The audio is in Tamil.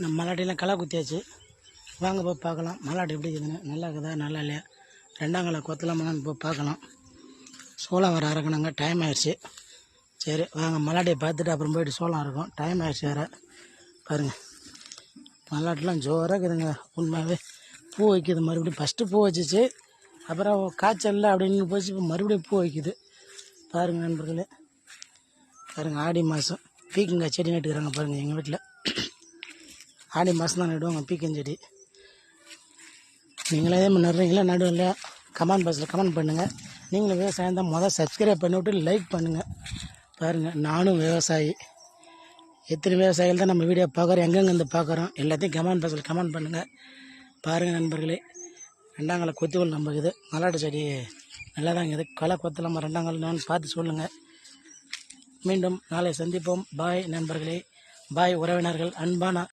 நம்ம மல்லாட்டிலாம் களை குத்தியாச்சு. வாங்க போய் பார்க்கலாம். மல்லாட்டு எப்படி இருக்குதுன்னு. நல்லா இருக்குதா? நல்லா இல்லையா? ரெண்டாங்கலை கொத்தலாமான்னு போய் பார்க்கலாம். சோளம் வர இறக்கணுங்க டைம் ஆயிடுச்சு. சரி வாங்க. மல்லாட்டியை பார்த்துட்டு அப்புறம் போயிட்டு சோளம் இருக்கும் டைம் ஆயிடுச்சு வேறு. பாருங்கள் மல்லாட்டெலாம் ஜோராக இருக்குதுங்க. உண்மையாகவே பூ வைக்குது மறுபடியும் ஃபஸ்ட்டு பூ வச்சிச்சு. அப்புறம் காய்ச்சல் அப்படின்னு போச்சு. இப்போ மறுபடியும் பூ வைக்குது. பாருங்கள் நண்பர்களே. பாருங்கள் ஆடி மாதம் பீக்கங்காய் செடி நட்டுக்கிறாங்க பாருங்கள் எங்கள் வீட்டில் ஆடி மாதம் தான் நடுவாங்க பீக்கஞ்செடி. நீங்களே நடுறீங்களா நடுவில்? கமெண்ட் பாக்ஸில் கமெண்ட் பண்ணுங்கள் நீங்களும் விவசாயம் தான் முதல் சப்ஸ்கிரைப் பண்ணிவிட்டு லைக் பண்ணுங்கள் பாருங்கள் நானும் விவசாயி. எத்தனை விவசாயிகள் தான் நம்ம வீடியோ பார்க்குறோம் எங்கெங்கேருந்து பார்க்குறோம் எல்லாத்தையும் கமெண்ட் பாக்ஸில் கமெண்ட் பண்ணுங்கள் பாருங்கள் நண்பர்களே ரெண்டாங்கலை கொத்துவல் நம்ம இருக்குது மல்லாட்டு செடி நல்லா தான் இருக்குது. களை கொத்தலாமா ரெண்டாங்கல் நான் பார்த்து சொல்லுங்கள் மீண்டும் நாளை சந்திப்போம். பாய் நண்பர்களே பாய் உறவினர்கள் அன்பான